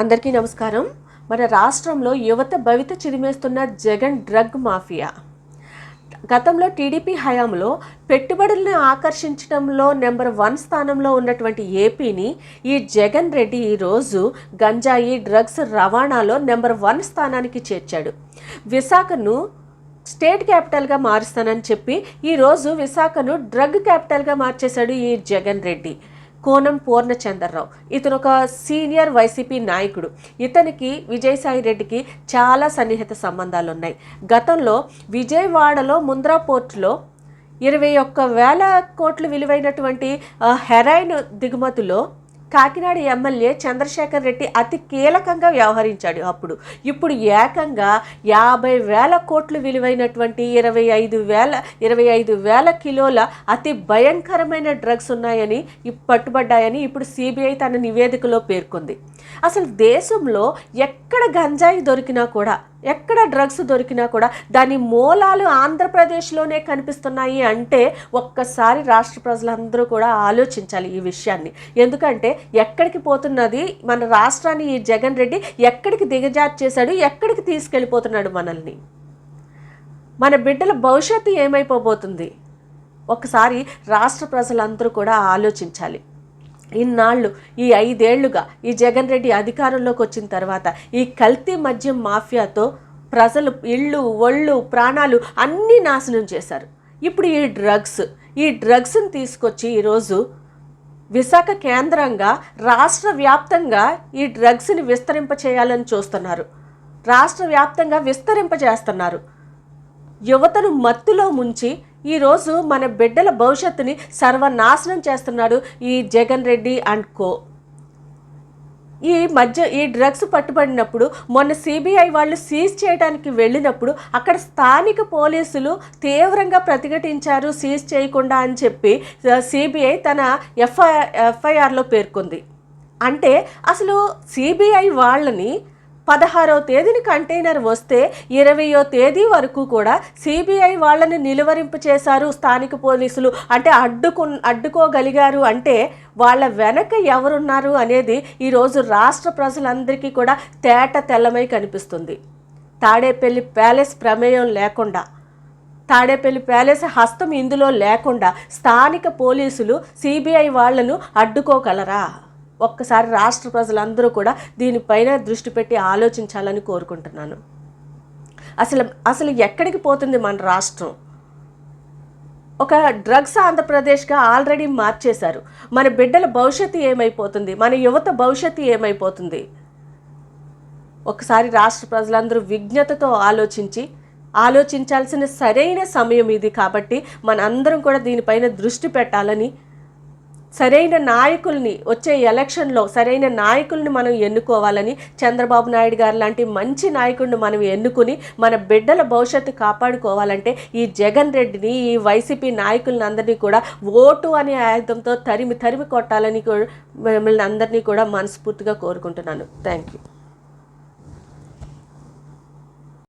అందరికీ నమస్కారం. మన రాష్ట్రంలో యువత భవిత చిరిమేస్తున్న జగన్ డ్రగ్ మాఫియా. గతంలో టీడీపీ హయాంలో పెట్టుబడులను ఆకర్షించడంలో నెంబర్ వన్ స్థానంలో ఉన్నటువంటి ఏపీని ఈ జగన్ రెడ్డి ఈరోజు గంజాయి డ్రగ్స్ రవాణాలో నెంబర్ వన్ స్థానానికి చేర్చాడు. విశాఖను స్టేట్ క్యాపిటల్గా మారుస్తానని చెప్పి ఈరోజు విశాఖను డ్రగ్ క్యాపిటల్గా మార్చేశాడు ఈ జగన్ రెడ్డి. కోనం పూర్ణచంద్రరావు. ఇతను ఒక సీనియర్ వైసీపీ నాయకుడు. ఇతనికి విజయసాయి రెడ్డికి చాలా సన్నిహిత సంబంధాలు ఉన్నాయి గతంలో విజయవాడలో ముంద్రా పోర్టులో ఇరవై ఒక్క వేల కోట్లు విలువైనటువంటి హెరాయిన్ దిగుమతిలో కాకినాడ ఎమ్మెల్యే చంద్రశేఖర్ రెడ్డి అతి కీలకంగా వ్యవహరించాడు అప్పుడు. ఇప్పుడు ఏకంగా యాభై వేల కోట్లు విలువైనటువంటి ఇరవై ఐదు వేల ఇరవై ఐదు వేల కిలోల అతి భయంకరమైన డ్రగ్స్ ఉన్నాయని పట్టుబడ్డాయని ఇప్పుడు సిబిఐ తన నివేదికలో పేర్కొంది. అసలు దేశంలో ఎక్కడ గంజాయి దొరికినా కూడా ఎక్కడ డ్రగ్స్ దొరికినా కూడా దాని మూలాలు ఆంధ్రప్రదేశ్లోనే కనిపిస్తున్నాయి అంటే ఒక్కసారి రాష్ట్ర ప్రజలందరూ కూడా ఆలోచించాలి ఈ విషయాన్ని. ఎందుకంటే ఎక్కడికి పోతున్నది మన రాష్ట్రాన్ని ఈ జగన్ రెడ్డి ఎక్కడికి దిగజారు చేశాడు ఎక్కడికి తీసుకెళ్ళిపోతున్నాడు మనల్ని? మన బిడ్డల భవిష్యత్తు ఏమైపోబోతుంది? ఒకసారి రాష్ట్ర ప్రజలందరూ కూడా ఆలోచించాలి. ఇన్నాళ్ళు ఈ ఐదేళ్ళుగా ఈ జగన్ రెడ్డి అధికారంలోకి వచ్చిన తర్వాత ఈ కల్తీ మద్యం మాఫియాతో ప్రజలు ఇళ్ళు ఒళ్ళు ప్రాణాలు అన్నీ నాశనం చేశారు. ఇప్పుడు ఈ డ్రగ్స్ ఈ డ్రగ్స్ని తీసుకొచ్చి ఈరోజు విశాఖ కేంద్రంగా రాష్ట్ర వ్యాప్తంగా ఈ డ్రగ్స్ని విస్తరింప చేయాలని చూస్తున్నారు. రాష్ట్ర వ్యాప్తంగా విస్తరింపజేస్తున్నారు యువతను మత్తులో ముంచి ఈరోజు మన బిడ్డల భవిష్యత్తుని సర్వనాశనం చేస్తున్నాడు ఈ జగన్ రెడ్డి అండ్ కో. ఈ మధ్య ఈ డ్రగ్స్ పట్టుబడినప్పుడు మొన్న సిబిఐ వాళ్ళు సీజ్ చేయడానికి వెళ్ళినప్పుడు అక్కడ స్థానిక పోలీసులు తీవ్రంగా ప్రతిఘటించారు సీజ్ చేయకుండా అని చెప్పి సిబిఐ తన ఎఫ్ఐ ఎఫ్ఐఆర్లో పేర్కొంది. అంటే అసలు సిబిఐ వాళ్ళని పదహారవ తేదీని కంటైనర్ వస్తే ఇరవయో తేదీ వరకు కూడా సిబిఐ వాళ్ళని నిలువరింపు చేశారు. స్థానిక పోలీసులు అంటే అడ్డుకు అడ్డుకోగలిగారు అంటే వాళ్ళ వెనక ఎవరున్నారు అనేది ఈరోజు రాష్ట్ర ప్రజలందరికీ కూడా తేట తెల్లమై కనిపిస్తుంది. తాడేపల్లి ప్యాలెస్ ప్రమేయం లేకుండా తాడేపల్లి ప్యాలెస్ హస్తం ఇందులో లేకుండా స్థానిక పోలీసులు సిబిఐ వాళ్ళను అడ్డుకోగలరా? ఒక్కసారి రాష్ట్ర ప్రజలందరూ కూడా దీనిపైన దృష్టి పెట్టి ఆలోచించాలని కోరుకుంటున్నాను. అసలు అసలు ఎక్కడికి పోతుంది మన రాష్ట్రం? ఒక డ్రగ్స్ ఆంధ్రప్రదేశ్గా ఆల్రెడీ మార్చేశారు. మన బిడ్డల భవిష్యత్తు ఏమైపోతుంది? మన యువత భవిష్యత్తు ఏమైపోతుంది? ఒకసారి రాష్ట్ర ప్రజలందరూ విజ్ఞతతో ఆలోచించి ఆలోచించాల్సిన సరైన సమయం ఇది కాబట్టి మనందరం కూడా దీనిపైన దృష్టి పెట్టాలని సరైన నాయకుల్ని వచ్చే ఎలక్షన్లో సరైన నాయకుల్ని మనం ఎన్నుకోవాలని చంద్రబాబు నాయుడు గారు లాంటి మంచి నాయకుడిని మనం ఎన్నుకుని మన బిడ్డల భవిష్యత్తు కాపాడుకోవాలంటే ఈ జగన్ రెడ్డిని ఈ వైసీపీ నాయకులను అందరినీ కూడా ఓటు అనే ఆయుధంతో తరిమి తరిమి కొట్టాలని కూడా మిమ్మల్ని అందరినీ కూడా మనస్ఫూర్తిగా కోరుకుంటున్నాను. Thank you